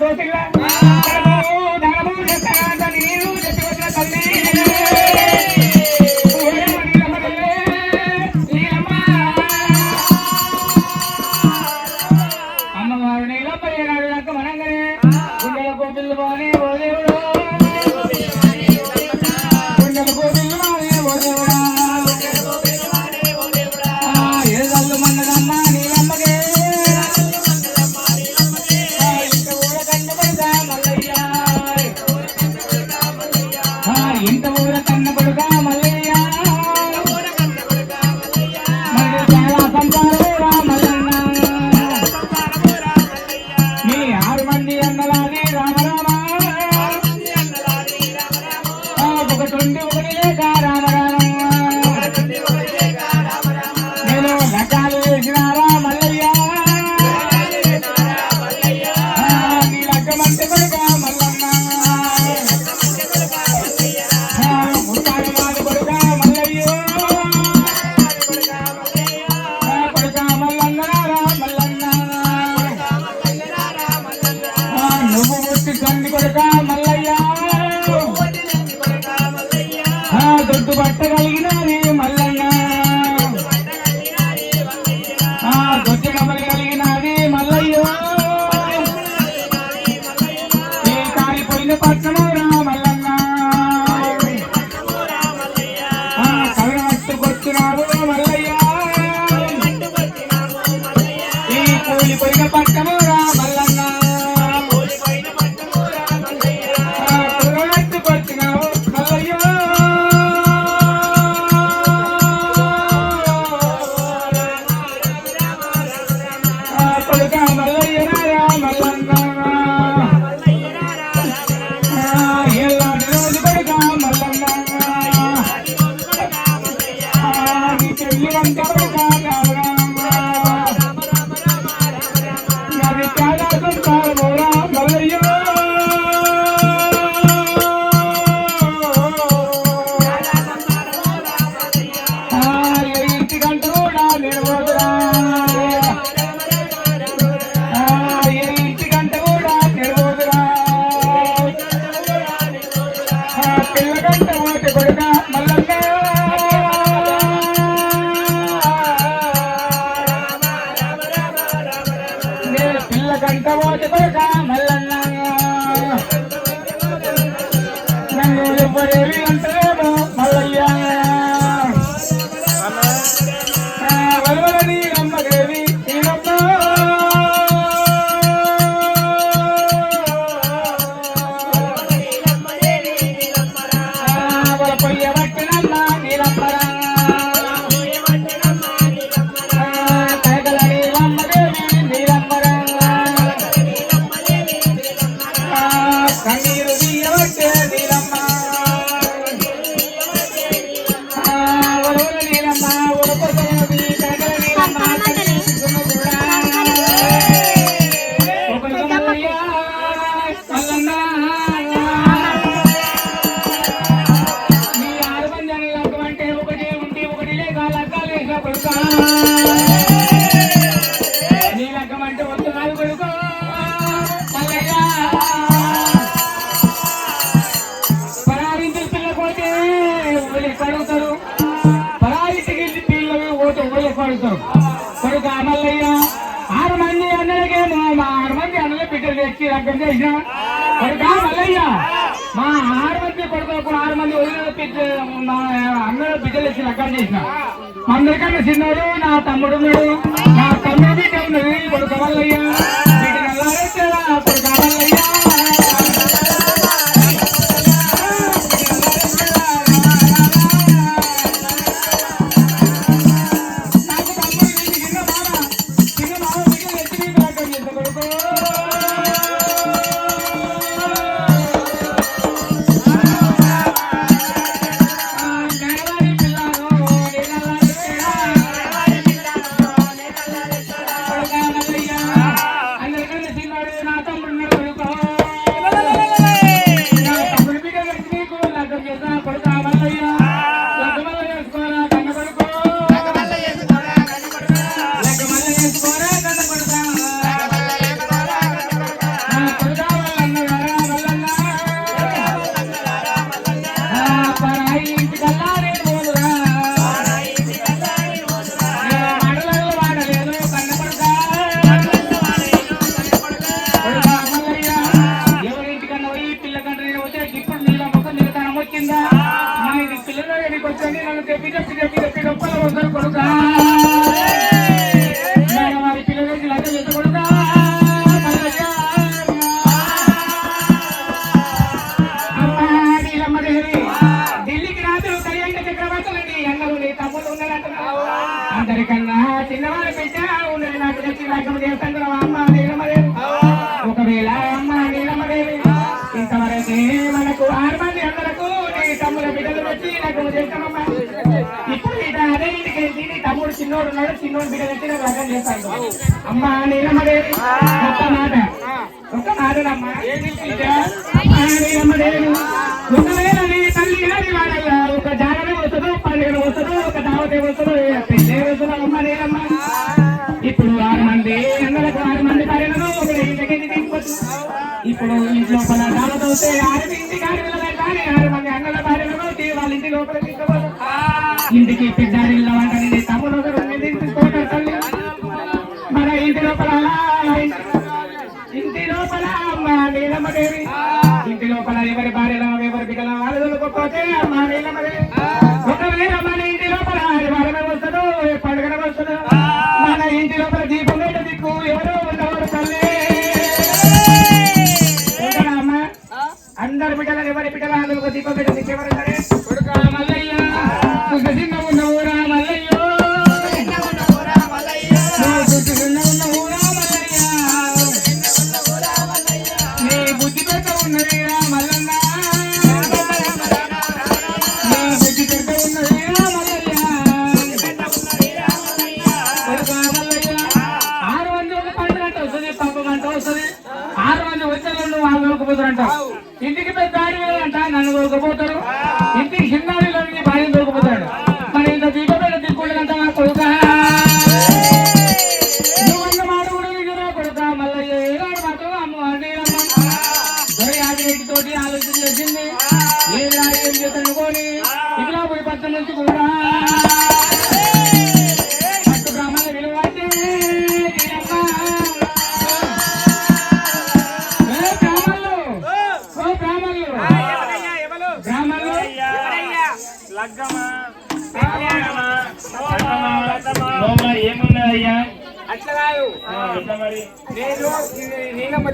சந்தோஷங்களா? விண்டு உடனே காரான నాకన్నా చిన్నాడు నా తమ్ముడు నా తమ్ముడి కన్నా కొడుకు వల్లయ్యా. కొడుకు వల్లయ్యా ఆరు మంది అందరకు నీ తమ్ముల బిడ్డలు వచ్చి నాకు చేస్తామమ్మా ఇప్పుడు ఇట అదే ఇంటికి వెళ్ళి నీ తమ్ముడు చిన్నోడు ఉన్నాడు చిన్నోడు బిడ్డ వచ్చి నాకు లగ్గం చేస్తాను అమ్మా నీలమదేవి ఒక్క మాట. ఒక్క మాటనమ్మా అమ్మా నీలమదేవి ఒకవేళ నీ తల్లి గారి వాడల్లా ఒక జాగరణ వస్తుందో పండుగ వస్తుందో ఒక దావతే వస్తుందో పెళ్ళే వస్తుందో అమ్మ నేనమ్మా ఇప్పుడు ఆరు మంది అందరికి ఆరు మంది పర్యటన ఒక ఇంటికి తీసుకొచ్చు ఇప్పుడు ఇంట్లో ఆరు ఇంటికి ఆరు వెళ్ళాలి కానీ ఆరు మంది అన్నల భార్యలను తీ- వాళ్ళ ఇంటి లోపల తీసుకోవచ్చు ఇంటికి పెద్దారి ఆదిరెడ్డి తోటి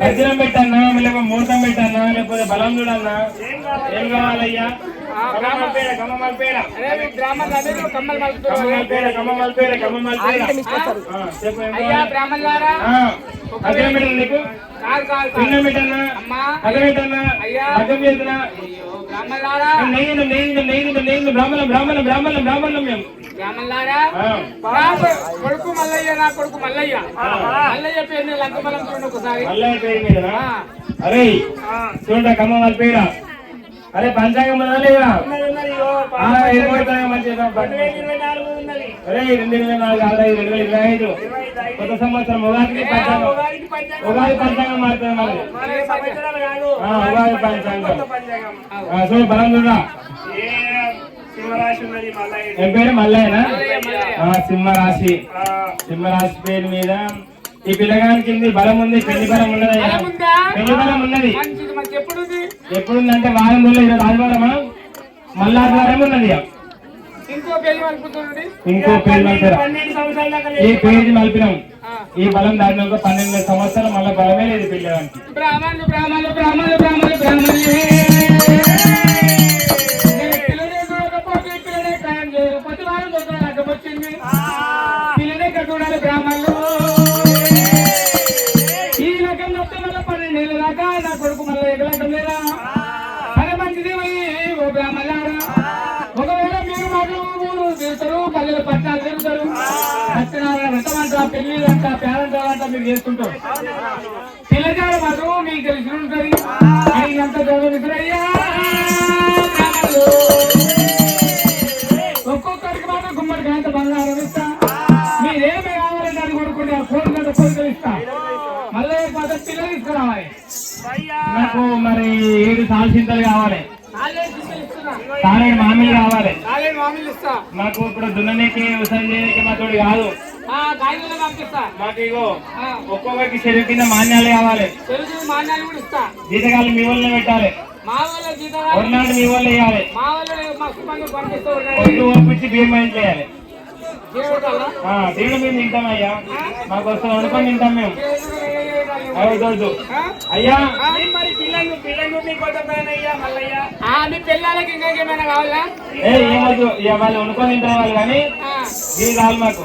వజ్రం పెట్టన్నా లేకపోతే ముహూర్తం పెట్టన్నా లేకపోతే బలం చూడన్నా? ఏం కావాలయ్యా? నీకు. పిండం పెట్టన్నా అమ్మా. అగ పెట్టన్నా అయ్యా. అగ్గం చేస్తున్నా? నెయ్యి నెయ్యి నెయ్యి నెయ్యి బ్రాహ్మణం బ్రాహ్మణం బ్రాహ్మణం బ్రాహ్మణం మేము బ్రాహ్మణులారా ఆ. నా కొడుకు మల్లయ్య నా కొడుకు మల్లయ్య మల్లయ్య పేరు లంకమలం చూడండి ఒకసారి మల్లయ్య పేరు మీదనా ఆ. అరే చూడ కమ్మ వాళ్ళ పేడ అరే పంచాంగం మంచిగా అరే రెండు ఇరవై నాలుగు ఆరు రెండు వేల ఇరవై ఐదు. కొత్త సంవత్సరం ఉగాదికి పంచాంగం. ఉగాది పంచాంగం మారుతుంది మరి. ఆ, ఉగాది పంచాంగం ఆ, చూడు బలం చూడా సింహరాశి ఉన్నది మల్లయ్య. ఏం పేరు? మల్లయ్యనా? సింహరాశి. సింహరాశి పేరు మీద ఈ పిల్లగానికి బలం ఉంది పెళ్ళి బలం ఉందా? పెళ్ళి బలం ఉన్నది. ఎప్పుడు ఎప్పుడుందంటే వారం రోజులు ఈరోజు ఆదివారమా మళ్ళా ఆదివారం ఉన్నది ఇంకో. పేరు ఈ పేరు మలిపినాం. ఈ బలం దాటినాక పన్నెండు సంవత్సరాలు మళ్ళీ బలమే లేదు పిల్లగానికి బ్రాహ్మణులు బ్రాహ్మణులు బ్రాహ్మణులు బ్రాహ్మణులు బ్రాహ్మణులే. అంట పేరెంట్ అంట మీరు చేసుకుంటారు. పిల్లగాడు మాత్రం మీకు తెలిసి ఉంటుంది. అయినంత చదువుకురయ్యా ఒక్కొక్కరికి మాత్రం గుమ్మడికి అంత బంగారం ఇస్తా. మీరేమి కావాలంటే అది కొనుక్కుంటే ఆ కోరికలు కోరికలు ఇస్తా. మళ్ళీ మాత్రం పిల్లలు తీసుకురావాలి. నాకు మరి ఏడు కావాలి. తారేడు మామిడి కావాలి. కాలేజ్ మామూలు ఇస్తా. నాకు ఇప్పుడు దున్ననేకి వ్యవసాయం చేయడానికి మా తోడు కాదు. మాకు ఇగో ఒక్కొక్కరికి చెరువు కింద మాన్యాలు కావాలి. మాన్యాలు కూడా ఇస్తా. జీతకాలు మీ వాళ్ళనే పెట్టాలి. మా వాళ్ళ మీ వాళ్ళు వేయాలి మా వాళ్ళు మస్తు పంపిస్తూ ఒప్పించి బయట చేయాలి. దేవుడు మేము తింటామయ్యా మాకు వస్తుంది వండుకొని తింటాం మేము. అవి దొడ్డు ఆ? అయ్యా. మరి పిల్లలు పిల్లలు పిల్లలకి ఇంకా ఏమైనా కావాలా? ఏ ఇక వాళ్ళు వండుకొని తింటారు వాళ్ళు కానీ ఇది కావాలి మాకు.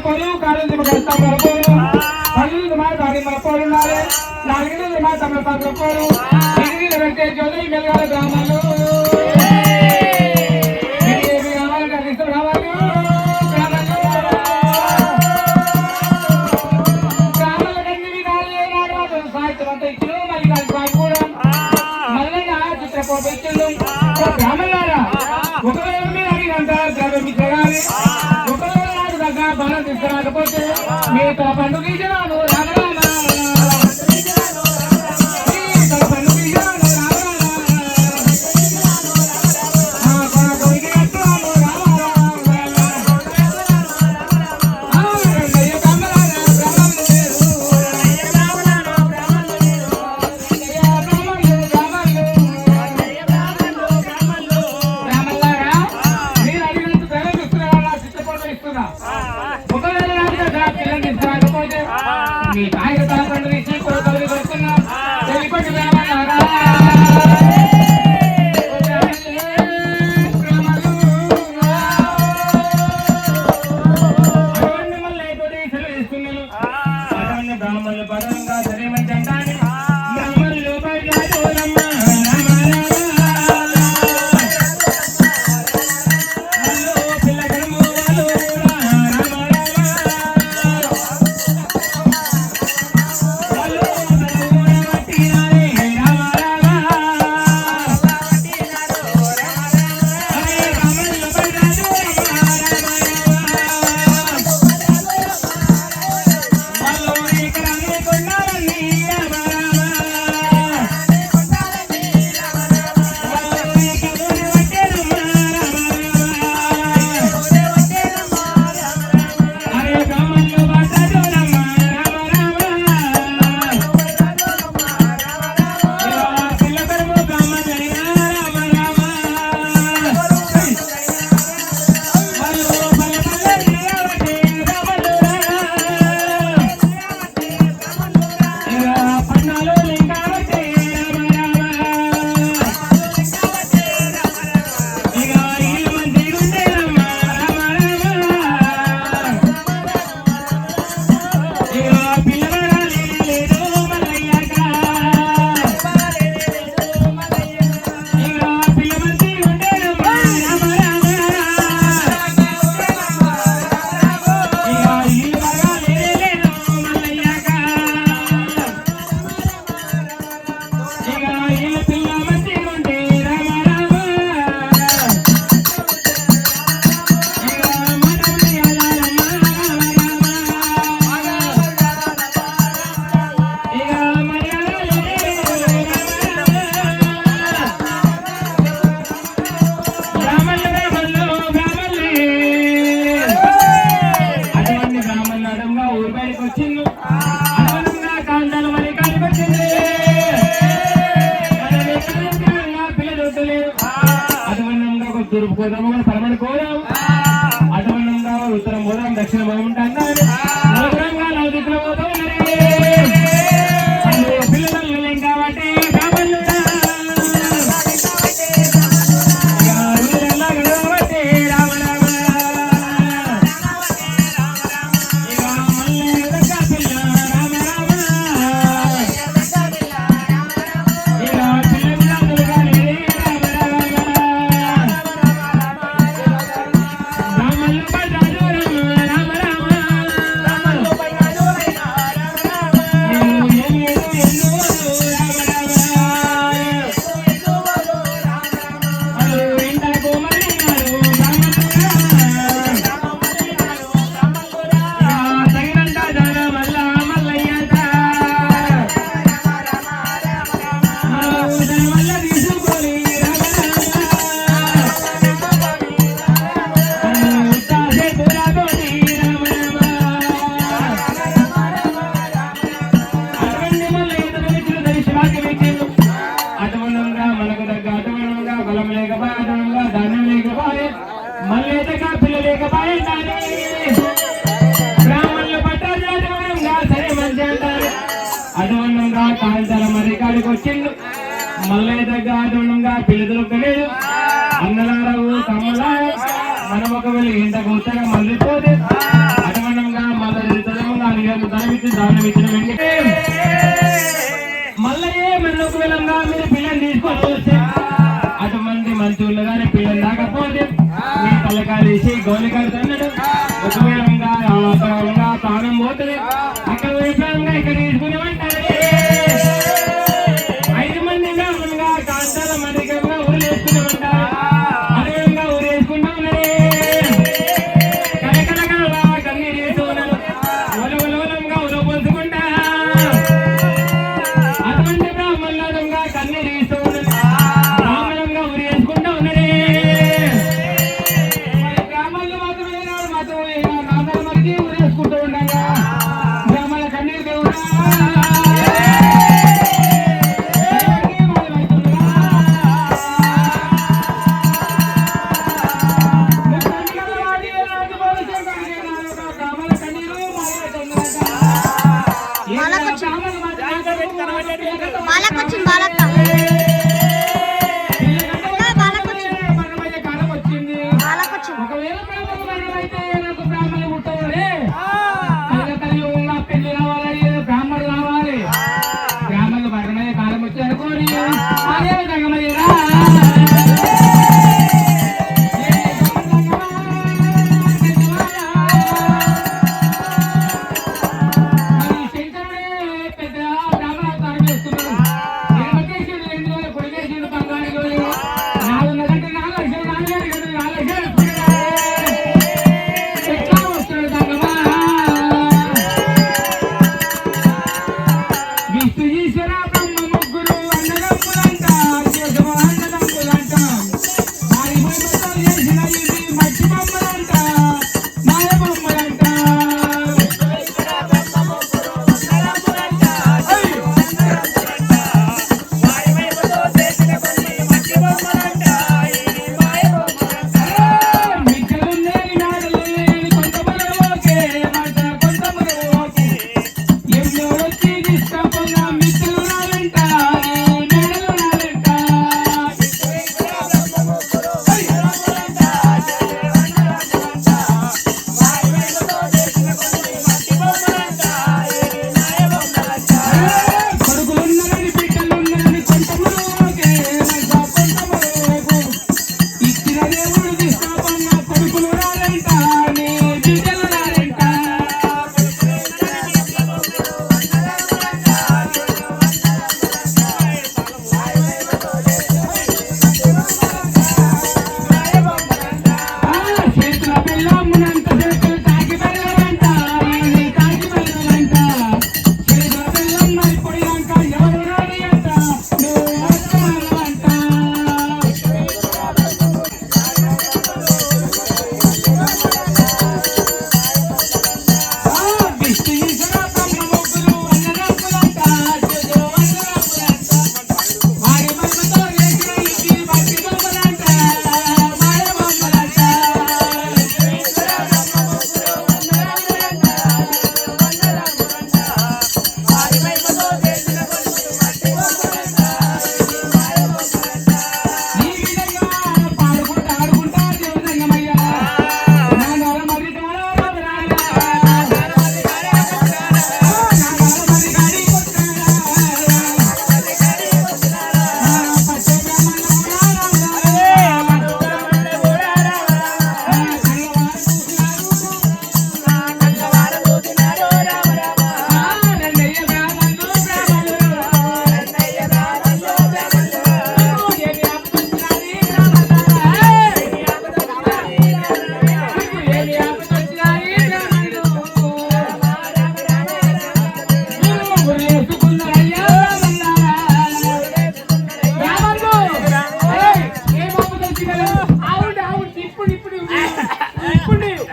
పోలు కాలేజీ ప్రస్తాపన పోలు పన్నెండు మాట అడిగిన పోలు ఉన్నారు నాలుగు మాట ప్రస్తాపన పోలు ఎనిమిది పెట్టే ఒకవేళ ngay cái gì cũng như.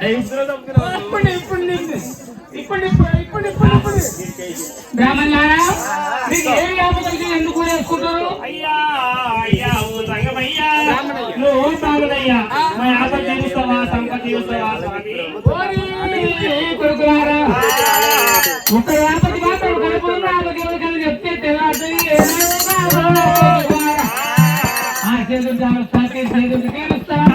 ఇప్పుడు ఇప్పుడు ఇప్పుడు ఇప్పుడు ఇప్పుడు ఇప్పుడు బ్రాహ్మణారా మీకు ఏం వ్యాపకం ఎందుకు వేసుకుంటారు అయ్యా అయ్యా ఓ సంగమయ్యా నువ్వు సాగులయ్యా మా ఆపద జీవిస్తావా సంపద జీవిస్తావా కొడుకులారా ఒక యాపతి మాత్రం కడుపు నాలుగు చెప్తే తెలాడు ఏమైనా చేతులు చేతులు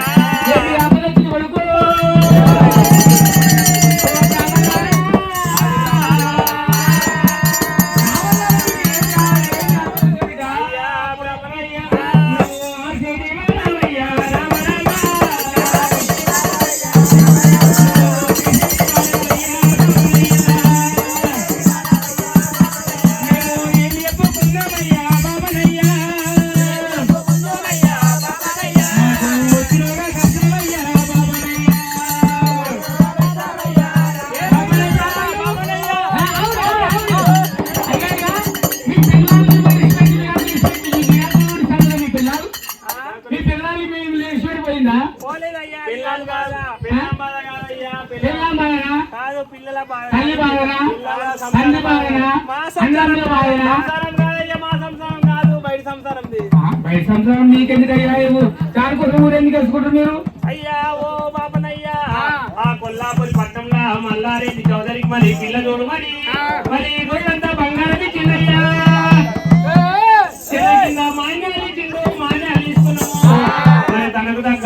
తనకు తగ్గ